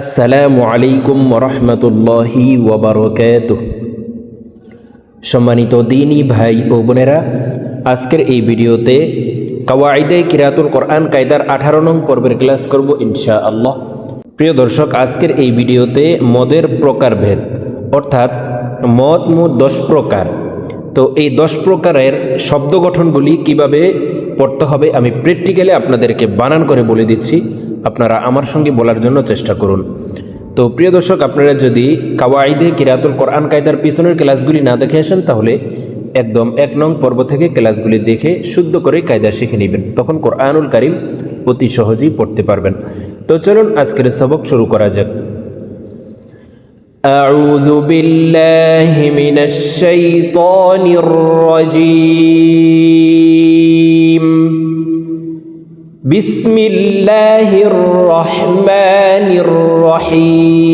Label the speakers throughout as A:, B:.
A: আসসালামু আলাইকুম রহমতুল্লাহি ওবরকাত সম্মানিত দিনী ভাই ও বোনেরা, আজকের এই ভিডিওতে কাওয়াইদে কিরাতুল কোরআন কায়দার আঠারো নং পর্বের ক্লাস করব ইনশা আল্লাহ প্রিয় দর্শক, আজকের এই ভিডিওতে মদের প্রকারভেদ, অর্থাৎ মদ মোট দশ প্রকার। তো এই দশ প্রকারের শব্দ গঠনগুলি কীভাবে পড়তে হবে আমি প্র্যাকটিক্যালি আপনাদেরকে বানান করে বলে দিচ্ছি। আপনারা আমার সঙ্গে বলার জন্য চেষ্টা করুন তো প্রিয় দর্শক আপনারা যদি কাওয়াইদে কিরাতুল কোরআন কায়দার পিছনের ক্লাসগুলি না দেখে আসেন তাহলে একদম এক নং পর্ব থেকে ক্লাসগুলি দেখে শুদ্ধ করে কায়দা শিখে নেবেন তখন কোরআনুল কারিম অতি সহজেই পড়তে পারবেন তো চলুন আজকের সবক শুরু করা যাক أعوذ بالله من الشيطان الرجيم بسم الله الرحمن الرحيم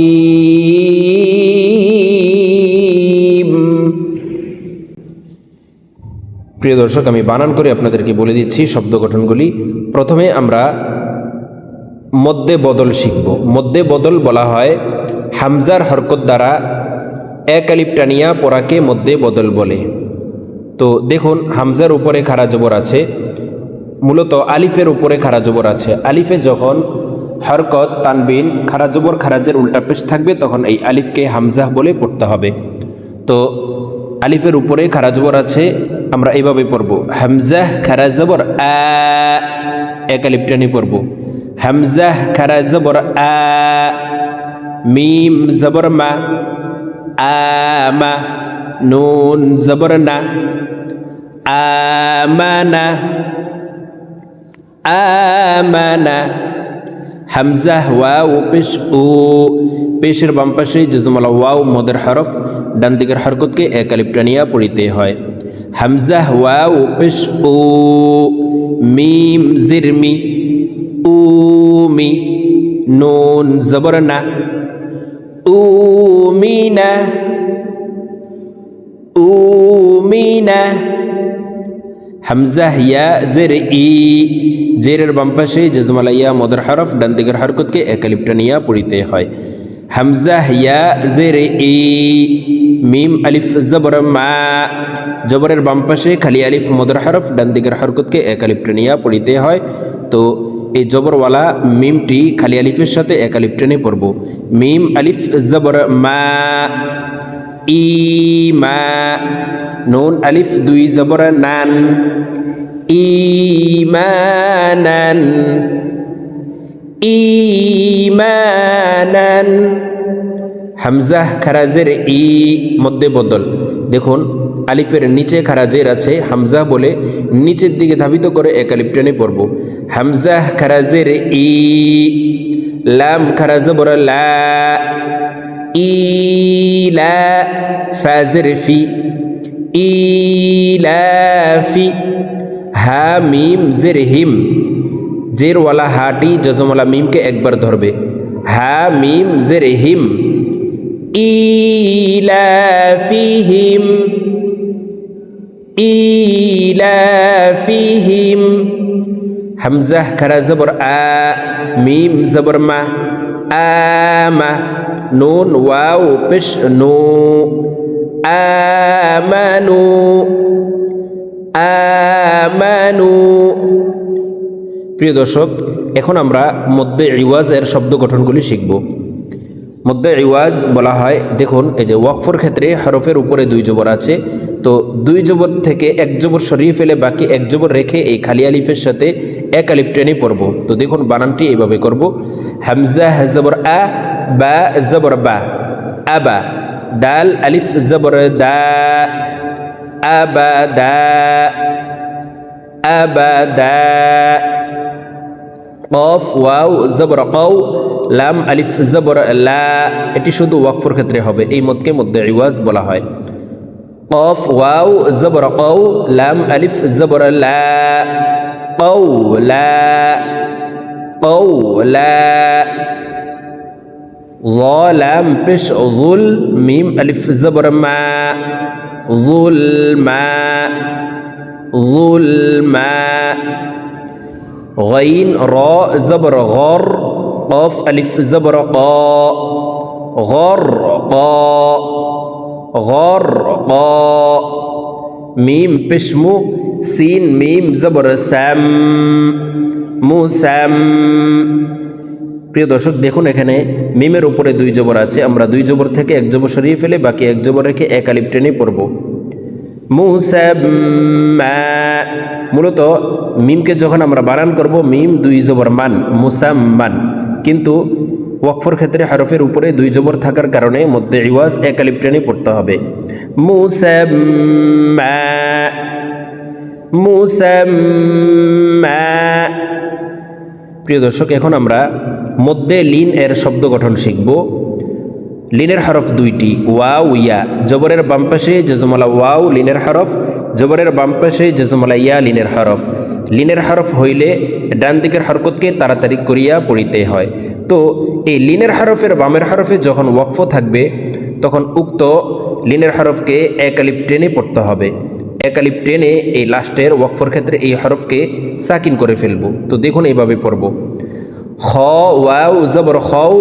A: প্রিয় দর্শক আমি বানান করে আপনাদেরকে বলে দিচ্ছি শব্দ গঠনগুলি প্রথমে আমরা মধ্যে বদল শিখব মধ্যে বদল বলা হয় হামজার হরকত দ্বারা এক আলিপ টানিয়া পড়াকে মধ্যে বদল বলে তো দেখুন হামজার উপরে খারা জবর আছে মূলত আলিফের উপরে খারা জবর আছে। আলিফে যখন হরকত, তানবিন, খারা জবর খারাজের উল্টা পেশ থাকবে, তখন এই আলিফকে হামজাহ বলে পড়তে হবে। তো আলিফের উপরে খারা জবর আছে, আমরা এইভাবে পড়ব। হামজাহ, খারা জবর, আ, এক আলিফ টানি পড়ব। হামজাহ, খারা জবর, আ, মিম জবর, মা আমা নুন জবর, না আমানা আমানা হামজাহ ওয়াও পেশ ও পেশের বাম পাশে জজমালা ওয়াও মদের হরফ ডান দিকের হরকতকে এক পড়িতে হয়। হামজাহ ওয়াও পেশ ও মিম জিরমি উমি নুন জবর না উমিনা উমিনা হামজাহ ইয়া জের ই জেরের বাম পাশে জজমালাইয়া, মদর হরফ, ডান দিকের হরকতকে একালিপটা নিয়া পড়িতে হয়। হামজাহ ইয়া জের, ই, মিম, আলিফ, জবর, মা, জবরের বাম পাশে খালি আলিফ, মদর হরফ, ডান দিকের হরকতকে একালিপটা নিয়া পড়িতে হয়। তো এই জবরওয়ালা মিমটি খালি আলিফের সাথে এক আলিফ টেনে পড়ব। মিম, আলিফ, জবর, মা, ই, মা, নুন, আলিফ, দুই, জবর, নান ইমানান ইমানান। হামজাহ খারাজের ই মধ্যে বদল। দেখুন, আলিফের নিচে খারাজের আছে হামজা বলে নিচের দিকে ধাবিত করে এক আলিফ টেনে পড়ব। হামজাহ খারাজের ই, লাম খারাজ বড় লা ইলা ফাজের ফি ইলাফি হা মিম জের হিম জেরওয়ালা হাটি, জজমওয়ালা মিমকে একবার ধরবে। হা মিম জের হিম ইলাফিহিম। ইলাফিহিম। হামজাহ খারা, জবর, আ, মিম, জবর, মা আমা নুন, ওয়াও, পেশ, নু আমানু আমানু প্রিয় দর্শক, এখন আমরা মধ্যে রিওয়াজের শব্দ গঠনগুলি শিখব। মধ্যে রিওয়াজ বলা হয়, দেখুন, এই যে ওয়াকফর ক্ষেত্রে হরফের উপরে দুই জবর আছে, তো দুই জবর থেকে এক জবর সরিয়ে ফেলে বাকি এক জবর রেখে এই খালি আলিফের সাথে এক আলিফ টেনে পড়ব। তো দেখুন, বানানটি এইভাবে করব। হামজা জবর আ, বা জবর বা আবা দাল, আলিফ জবর দা আবাদা আবাদা কফ ওয়াও জবর কৌ লাম আলিফ জবর লা এটি শুধু ওয়াকফর ক্ষেত্রে হবে এই মতকে মধ্যে রিওয়াজ বলা হয় কফ ওয়াও জবর কৌ লাম আলিফ জবর লা কৌ লা কৌ লা ظلام পেশ জুল মিম আলিফ জবর মা ظلما ظلما. غين راء زبر غر قاف ألف زبر قاء. غر قاء. غر قاء. ميم بشمو. سين ميم زبر سام مسم প্রিয় দর্শক, দেখুন এখানে মিমের উপরে দুই জবর আছে। আমরা দুই জবর থেকে এক জবর সরিয়ে ফেলে বাকি এক জবর রেখে এক আলিপ টেনে পড়ব। মূলত মিমকে যখন আমরা বানান করব, মিম দুই জবর মান মুসাম্মান কিন্তু ওয়াকফর ক্ষেত্রে হরফের উপরে দুই জবর থাকার কারণে মধ্যে ইওয়াজ এক আলিপ টেনে পড়তে হবে। প্রিয় দর্শক, এখন আমরা মধ্যে লিন এর শব্দ গঠন শিখব। লিনের হরফ দুইটি, ওয়াও, ইয়া। জবরের বাম পাশে জজমালা ওয়াও, লিনের হরফ। জবরের বাম পাশে জজমালা ইয়া, লিনের হরফ। লিনের হরফ হইলে ডান দিকের হরকতকে তাড়াতাড়ি করিয়া পড়িতে হয়। তো এই লিনের হরফের বামের হরফে যখন ওয়াকফ থাকবে, তখন উক্ত লিনের হরফকে এক আলিপ টেনে পড়তে হবে। এক আলিপ টেনে এই লাস্টের ওয়াকফর ক্ষেত্রে এই হরফকে সাকিন করে ফেলব। তো দেখুন এইভাবে পড়ব। খ, ওয়াও, জবর, খও,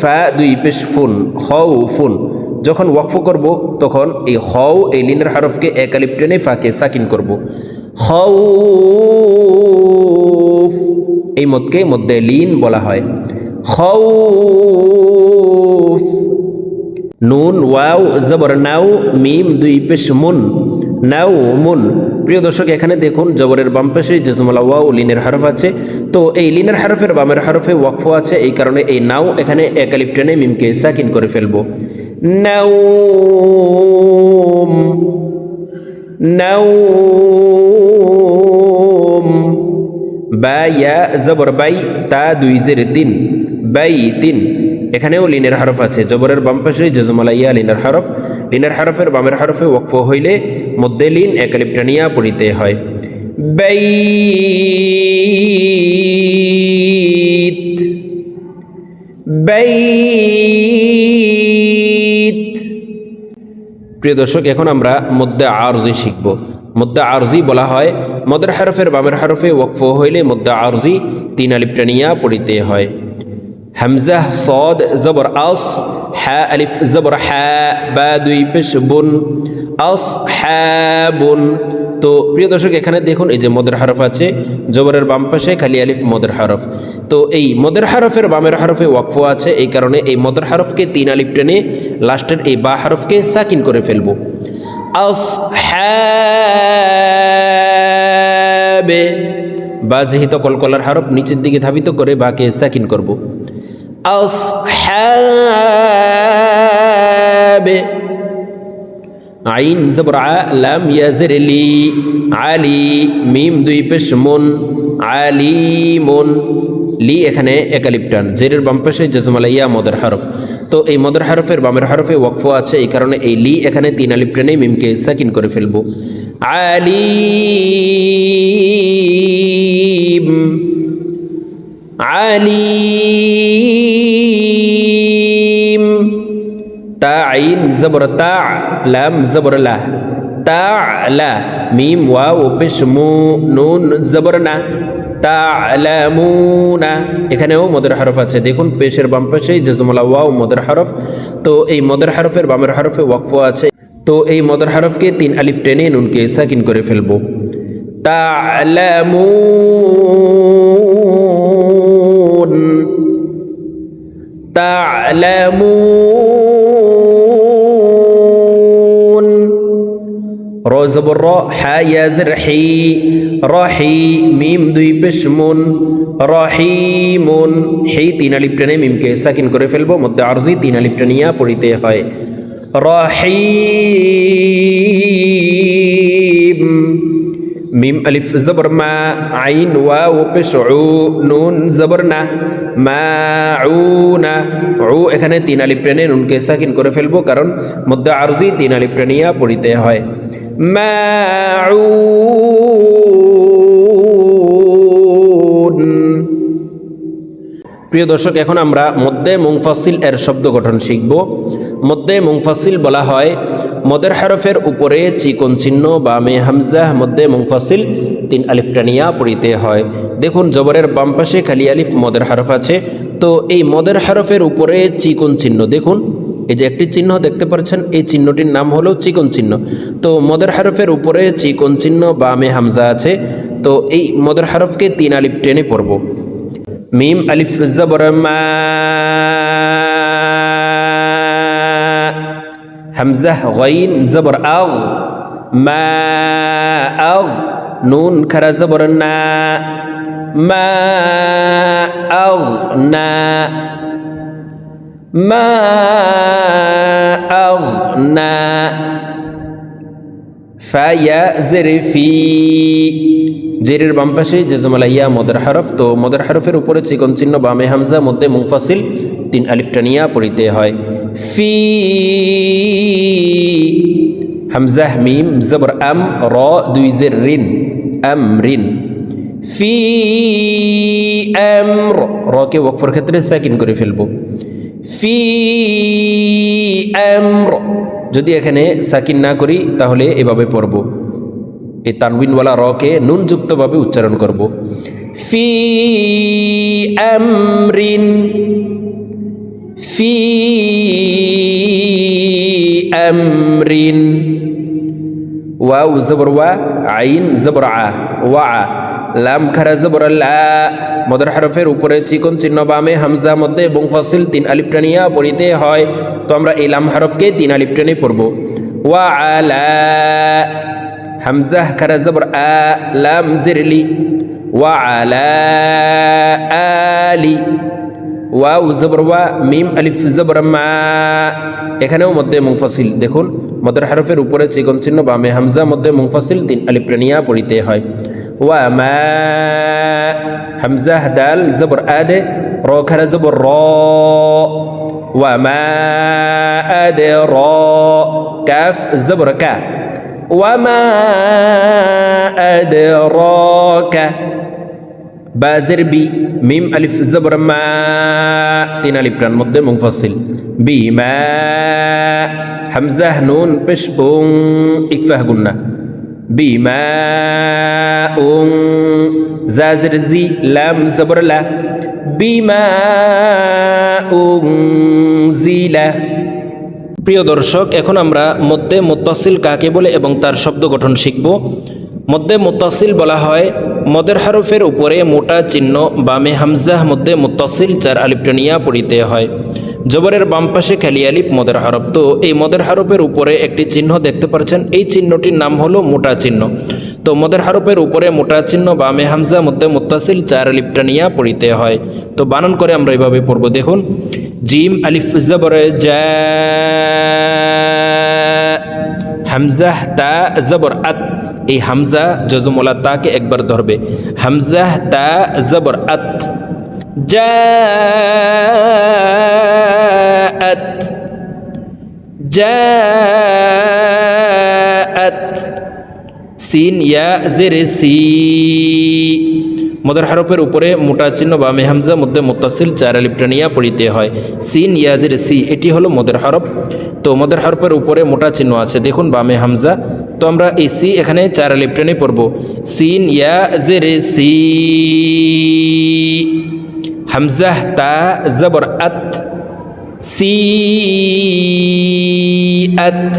A: ফা, দুই, পেশ, ফুন, খও, ফুন। যখন ওয়াকফ করব, তখন এই খও, এই লিনের হারফকে এক আলিপ টেনে ফাকে সাকিন করব। খৌ এই মদকে মধ্যে লিন বলা হয়। খৌফ নুন, ওয়াও, জবর, নাও, মিম, দুই, পেশ, মুন। নাও, মুন। প্রিয় দর্শক, এখানে দেখুন, জবরের বাম পাশে জেজমলা ওয়া ও লিনের হরফ আছে। তো এই লিনের হরফের বামের হরফে ওয়াকফ আছে, এই কারণে এই নাও এখানে একালিপ টেনে মিমকে সাকিন করে ফেলব। নাও নাও বা ইয়া জবর বাই, তা দুই জের তিন, বাই তিন। এখানেও লিনের হরফ আছে। জবরের বাম পাশে জজমালা ইয়া লিনের হরফ। লিনের হরফের বামের হরফে ওয়াকফ হইলে মধ্যে লিন একালিপটানিয়া পড়িতে হয়। বাইত। প্রিয় দর্শক, এখন আমরা মধ্যে আরজি শিখব। মধ্যে আরজি বলা হয়, মদের হরফের বামের হরফে ওয়াকফ হইলে মধ্যে আরজি তিন আলিপটানিয়া পড়িতে হয়। হামজা সদ জবর আস হ্যা আলিফ জবর হ্যা বা দুই পেশ বুন আস হ্যা তো প্রিয় দর্শক, এখানে দেখুন, এই যে মদের হরফ আছে, জবরের বাম পাশে খালি আলিফ, মদের হরফ। তো এই মদের হরফের বামের হরফে ওয়াকফ আছে, এই কারণে এই মদের হরফকে তিন আলিফ টেনে লাস্টের এই বা হরফকে সাকিন করে ফেলব। আস হ্যাবে বা যেহিত কলকলার হরফ নিচের দিকে ধাবিত করে বাকে সাকিন করব। আস হ্যাবে আইন জবর লাম ইয়াজের লি আলি মিম দুই পেশ মুন. আলিমুন লি এখানে একালিপটান জেরের বাম পাশে জজমালা ইয়া মদের হরফ। তো এই মদের হরফের বামের হরফে ওয়াকফ আছে, এই কারণে এই লি এখানে তিন আলিপটানে মিমকে সাকিন করে ফেলব। আলিম আলিম। তা আইন জবর, তা লাম জবর লা। তা লা, মিম, ওয়াও পেশ মু, নুন জবর না। এখানেও মদের হরফ আছে। দেখুন, পেশের বাম পাশেই জজমলা ওয়াও, মদের হরফ। তো এই মদের হরফের বামের হরফে ওয়াকফ আছে। তো এই মদের হরফকে তিন আলিফ টেনে নুনকে সাকিন করে ফেলব। তালামুন তালামুন র জবর র হা ইয়াজের হি রহি মিম দুই পেশমুন রহিমুন হি তিন আলিপ টেনে মিমকে সাকিন করে ফেলব মধ্যে আরজি তিন আলিপ টেনিয়া হয় রহিম মিম আলিফ জবর মা আইন ওয়া ও পেশ উ নুন জবর না মা উ না উ এখানে তিন আলিপ টেনে নুনকে সাকিন করে ফেলব কারণ মধ্যে আরজি তিন আলিপ টেনিয়া পড়িতে হয় মাউন প্রিয় দর্শক, এখন আমরা মধ্যে মুংফাসিল এর শব্দ গঠন শিখব। মধ্যে মুংফাসিল বলা হয় মদের হরফের উপরে চিকন চিহ্ন বা মে হামজাহ মধ্যে মুংফাসিল তিন আলিফ টানিয়া পড়িতে হয়। দেখুন, জবরের বাম পাশে খালি আলিফ মদের হরফ আছে। তো এই মদের হরফের উপরে চিকন চিহ্ন, দেখুন, এই যে একটি চিহ্ন দেখতে পাচ্ছেন, এই চিহ্নটির নাম হলো চিকন চিহ্ন। তো মদের হরফের উপরে চিকন চিহ্ন বা মে হামজা আছে। তো এই মদের হরফকে তিন আলিফ টেনে পড়ব। মিম আলিফ জবর মা হামজাহ গাইন জবর আগ মা আগ নুন খারা জবর না মা আগ না মা ফি জেরের বাম পাশে জেজমালা ইয়া মদের হরফ। তো মদের হরফের উপরে চিকন চিহ্ন, বামে হামজা, মধ্যে মুংফাসিল তিন আলিফটানিয়া পড়িতে হয়। ফি হামজাহ, মিম, জবর, আম, র, দুই জের, রিন, আম, রিন। ফি আম রকে ওয়াকফর ক্ষেত্রে সাকিন করে ফেলব। ফি আমর যদি এখানে সাকিন না করি, তাহলে এভাবে পড়ব। এই তানবিনওয়ালা রকে নুনযুক্তভাবে উচ্চারণ করব। ফি আমরিন ফি আমরিন, ওয়াও জবর ওয়া, আইন জবর আ, ওয়া লাম খারা জবর লা মদর হরফের উপরে চিকন চিহ্ন বামে হামজা মধ্যে এবং ফসিল তিন আলিফ টানিয়া পড়িতে হয়। তো আমরা এই লাম হরফকে তিন আলিফ টেনে পড়ব। ওয়া আলা হামজা খারা জবর আ, লাম জিরলি ওয়া আলা আলি। ওয়াও জবর ওয়া, মিম আলিফ জবর মা। এখানেও মধ্যে মুংফাসিল দেখুন। মদের হরফের উপরে চিকন চিহ্ন বামে হামজা মধ্যে মুংফাসিল তিন আলিপ্রানিয়া পড়িতে হয়। ওয়া মা হামজা দাল জবর আদে র খারা জবর র ওয়া মা আদে র কাফ জবর কা ওয়া মা আদে র কা বাজের বি মিম আলিফ জবর মা তিন আলিফ টান মধ্যে মুংফাসিল বি মা হামজাহ নুন পেশ উং জাজের জি লাম জবর লা বি মা উং জিলা। প্রিয় দর্শক, এখন আমরা মধ্যে মুত্তাসিল কাকে বলে এবং তার শব্দ গঠন শিখব। মধ্যে মুত্তাসিল বলা হয় মদের হরফের উপরে মোটা চিহ্ন বামে হামজাহ, মধ্যে মুত্তাসিল চার আলিপটানিয়া পড়িতে হয়। জবরের বাম পাশে খালি আলিপ মদের হরফ। তো এই মদের হরফের উপরে একটি চিহ্ন দেখতে পাচ্ছেন এই চিহ্নটির নাম হলো মোটা চিহ্ন। তো মদের হরফের উপরে মোটা চিহ্ন, বামে হামজা, মধ্যে মুত্তাসিল, চার আলিপটানিয়া পড়িতে হয়। তো বানান করে আমরা এভাবে পড়ব। দেখুন, জিম, আলিফ, জবরে, জা হামজাহ তা, জবর, আত। এই হামজা জজমলা তাকে একবার ধরবে। হামজাহ তা, জবর, আত। জাআত জাআত সিন ইয়া জেরে সি মদর হরফের উপরে মোটা চিহ্ন বামে হামজা মধ্যে মুত্তাসিল চার আলিপটানিয়া পড়িতে হয়। সিন ইয়াজের সি, এটি হলো মদের হরফ। তো মদের হরফের উপরে মোটা চিহ্ন আছে, দেখুন বামে হামজা। তো আমরা এই সি এখানে চার আলিপটানে পড়ব। Scene ইয়াজের C. হামজাহ তা জবর আত সি আত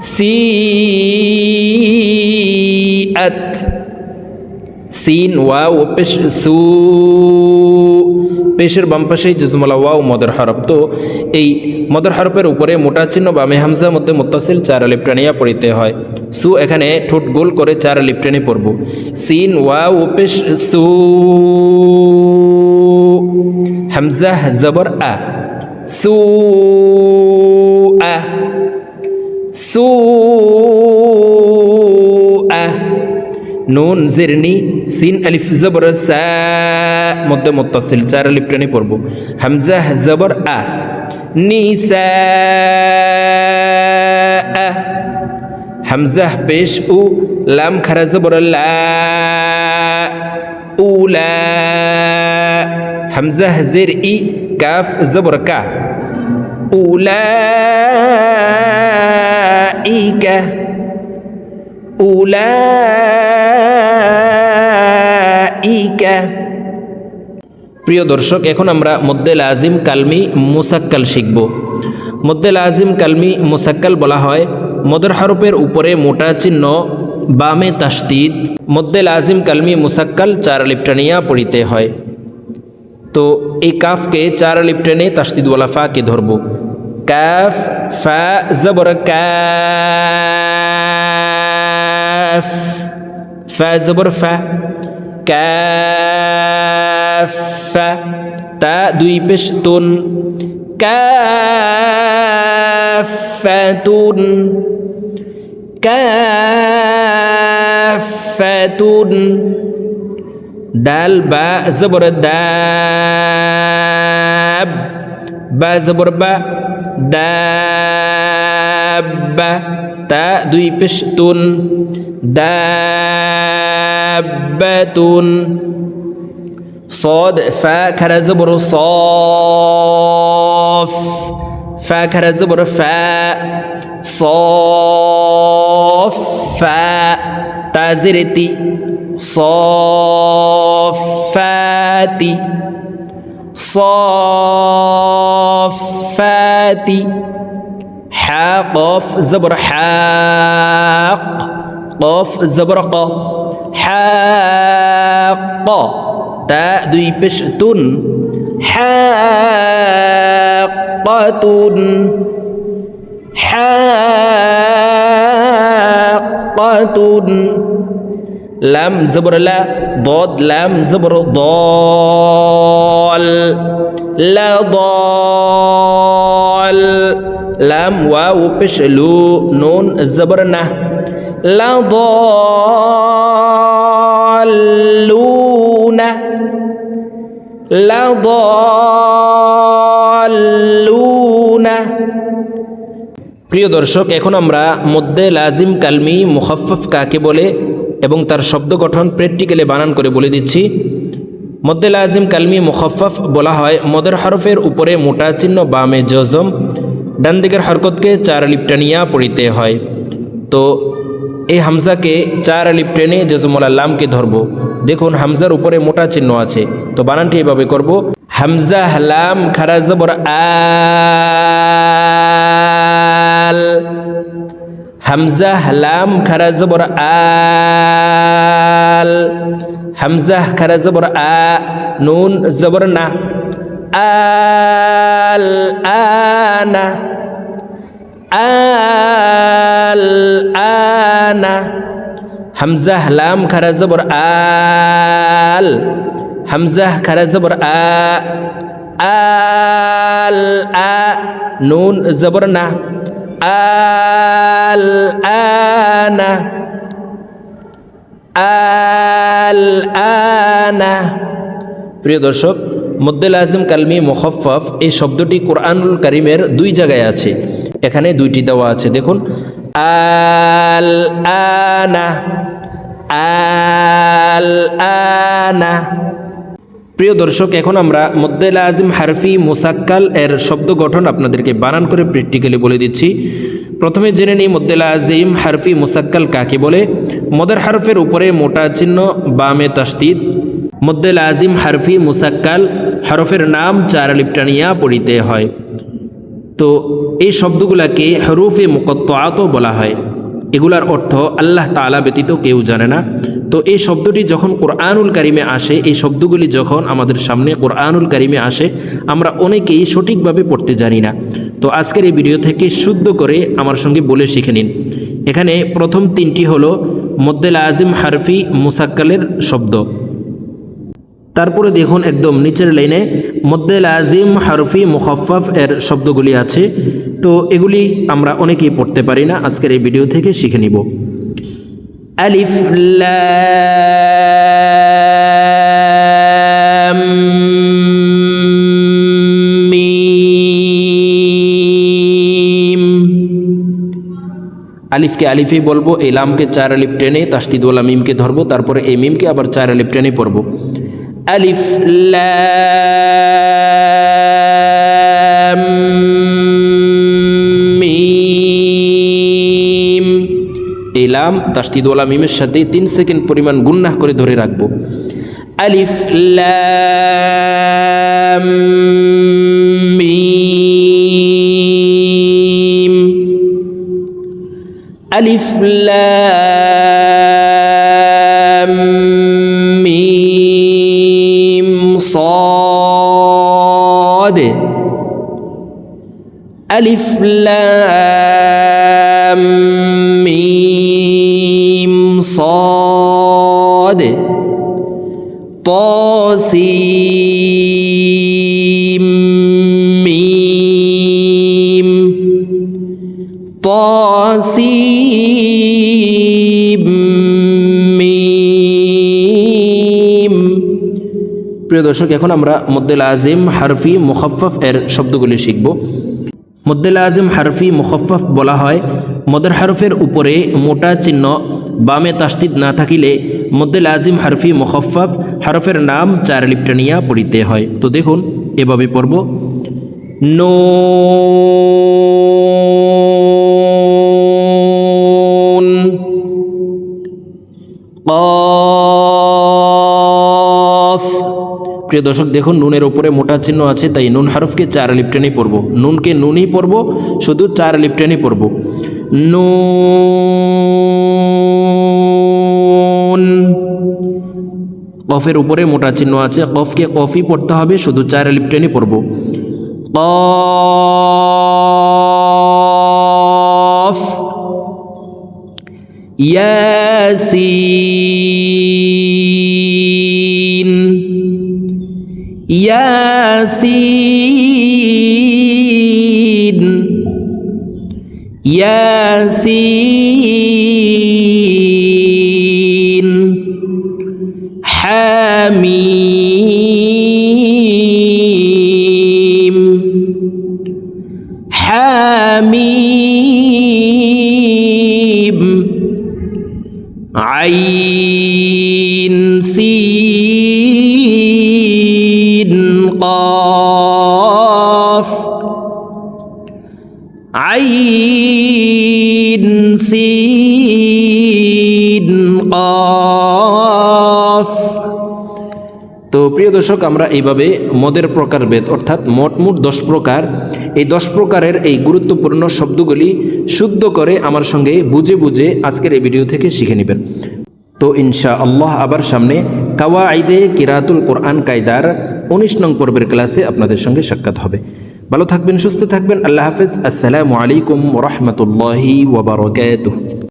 A: সি আত সিন, ওয়াও, পেশ, সু, পেশের বাম পাশেই জুজমলা, ওয়াও, মদর হরফ। তো এই মদর হরফের উপরে মোটা চিহ্ন বামে হামজা মধ্যে মুত্তাসিল চার আলিপ টানিয়া পড়িতে হয়। সু এখানে ঠোঁট গোল করে চার আলিপ টেনে পড়ব। সিন, ওয়াও, পেশ, সু হামজা জবর, আ, সু নুন, জিরনি, সিন, আলিফ, জবর, সা, মধ্যে মুত্তাসিল চার আলিফ টেনে পড়ব। হামজা, জবর, আ। নিসা হামজা, পেশ, উ। লাম, খারা, জবর, লা। উলা হামজা, জের, ই, কাফ, জবর, কা। উলাইকা প্রিয় দর্শক, এখন আমরা মদ্দে লাজিম কালমি মুসাক্কাল শিখব। মদ্দে লাজিম কালমি মুসাক্কাল বলা হয়, মদর হরফের উপরে মোটা চিহ্ন, বামে তাস্তিদ। মদ্দে লাজিম কালমি মুসাক্কাল চার লিপটানিয়া পড়িতে হয়। তো এই কাফকে চার লিপটেনে তাস্তিদওয়ালা ফাকে ধরব? কাফ, ফা, জবর কাফ ফা জবর ফা কাফ ফা তা দুই পেশ তুন কাফাতুন কাফাতুন ডাল বা জবর দাব বা জবর বা দাব্বা তা দুই পেশ তুন দাব্বাতুন صاد فا كرا زبر صاف فا كرا زبر فا صاف فا تازرتي صافات صافات حا قاف زبر حاق. قاف زبر قا. حاق تاء دوي بش تون حاقة حاقة লাম জবর দদ লাম জবর দল লা দল লাম ওয়া পেশ লু নুন জবর না লা দলুন লা দলুন প্রিয় দর্শক, এখন আমরা মধ্যে লাজিম কালমি মুহাফফ কাকে বলে? এবং তার শব্দ গঠন প্র্যাকটিক্যালি বানান করে বলে দিচ্ছি। মধ্যে লাজিম কালমি মুখফফ বলা হয়, মদের হরফের উপরে মোটা চিহ্ন বামে জজম, ডান দিকের হরকতকে চার লিপটানিয়া পড়িতে হয়। তো এই হামজাকে চার আলিপ টেনে জজমুল আল্লামকে ধরবো। দেখুন, হামজার উপরে মোটা চিহ্ন আছে। তো বানানটি এভাবে করব। হামজা হালাম খারা জবর আল হামজা হালাম খারা জবর আল হামজা খারা জবর আ নুন জবর না আল আনা আল আনা হামজা লাম খারা জবর আল হামজা খারা জবর আ আল আ নুন জবর না আল আনা প্রিয় দর্শক, মদ্দেল আজম কালমি মুখফফ, এই শব্দটি কোরআনুল করিমের দুই জায়গায় আছে। এখানে দুইটি দেওয়া আছে, দেখুন। আল আনা আল আনা প্রিয় দর্শক, এখন আমরা মদ্দেল আজিম হারফি মুসাক্কাল এর শব্দ গঠন আপনাদেরকে বানান করে প্র্যাকটিক্যালি বলে দিচ্ছি। প্রথমে জেনে নিই মদ্দেল আজিম হারফি মুসাক্কাল কাকে বলে। মদের হারফের উপরে মোটা চিহ্ন, বামে তাস্তিদ মদ্দেল আজিম হারফি মুসাক্কাল হরফের নাম চার লিপটানিয়া পড়িতে হয়। তো এই শব্দগুলাকে হরুফে মুকত্তাতও বলা হয়। এগুলার অর্থ আল্লাহ তালা ব্যতীত কেউ জানে না। তো এই শব্দটি যখন কোরআনুল কারিমে আসে, এই শব্দগুলি যখন আমাদের সামনে কোরআনুল কারিমে আসে, আমরা অনেকেই সঠিকভাবে পড়তে জানি না। তো আজকের এই ভিডিও থেকে শুদ্ধ করে আমার সঙ্গে বলে শিখে নিন। এখানে প্রথম তিনটি হলো মদ্দেল আজিম হারফি মুসাক্কালের শব্দ। তারপরে দেখুন একদম নিচের লাইনে মধ্যে লাজিম হারফি মুখফফ এর শব্দগুলি আছে। তো এগুলি আমরা অনেকেই পড়তে পারি না। আজকের এই ভিডিও থেকে শিখে নিব। আলিফ আলিফকে আলিফেই বলব, এই লামকে চার আলিফ টেনে তাস্তিদওয়ালা মিমকে ধরবো, তারপরে এই মিমকে আবার চার আলিফ টেনে পড়ব। আলিফ, লাম লাম তাস্তিদওয়ালা মিমের সাথে তিন সেকেন্ড পরিমাণ গুন্নাহ করে ধরে রাখবো আলিফ লাম মিম আলিফ লাম মিম صاد ألف لام দর্শক, এখন আমরা মদ্দেল আজিম হারফি মুখফফ এর শব্দগুলি শিখব। মদ্দেল আজিম হারফি মুখফফ বলা হয়। মদের হারফের উপরে মোটা চিহ্ন, বামে তাস্তিদ না থাকিলে মদ্দেল আজিম হারফি মুখফফ হারফের নাম চার লিপ্টানিয়া পড়িতে হয়। তো দেখুন, এভাবে পড়ব। নুন, কফ প্রিয় দর্শক, দেখুন, নুনের ওপরে মোটা চিহ্ন আছে, তাই নুন হারফকে চার লিপটেনই পড়ব। নুনকে নুনই পড়ব, শুধু চার লিপটেনই পড়ব। নুন। কফের উপরে মোটা চিহ্ন আছে, কফকে কফই পড়তে হবে, শুধু চার লিপটেনই পড়ব। কফ। ইয়াসিন। ياسين. ياسين. حميم. حميم. عين سين. প্রিয় দর্শক, আমরা এইভাবে মদের প্রকারভেদ অর্থাৎ মোট মোট দশ প্রকার, এই দশ প্রকারের এই গুরুত্বপূর্ণ শব্দগুলি শুদ্ধ করে আমার সঙ্গে বুঝে বুঝে আজকের এই ভিডিও থেকে শিখে নেবেন। তো ইনশা আল্লাহ আবার সামনে কাওয়া আইদে কিরাতুল কোরআন কায়দার উনিশ নং পর্বের ক্লাসে আপনাদের সঙ্গে সাক্ষাৎ হবে। ভালো থাকবেন, সুস্থ থাকবেন, আল্লাহ হাফেজ। আসসালামু আলাইকুম রহমতুল্লাহি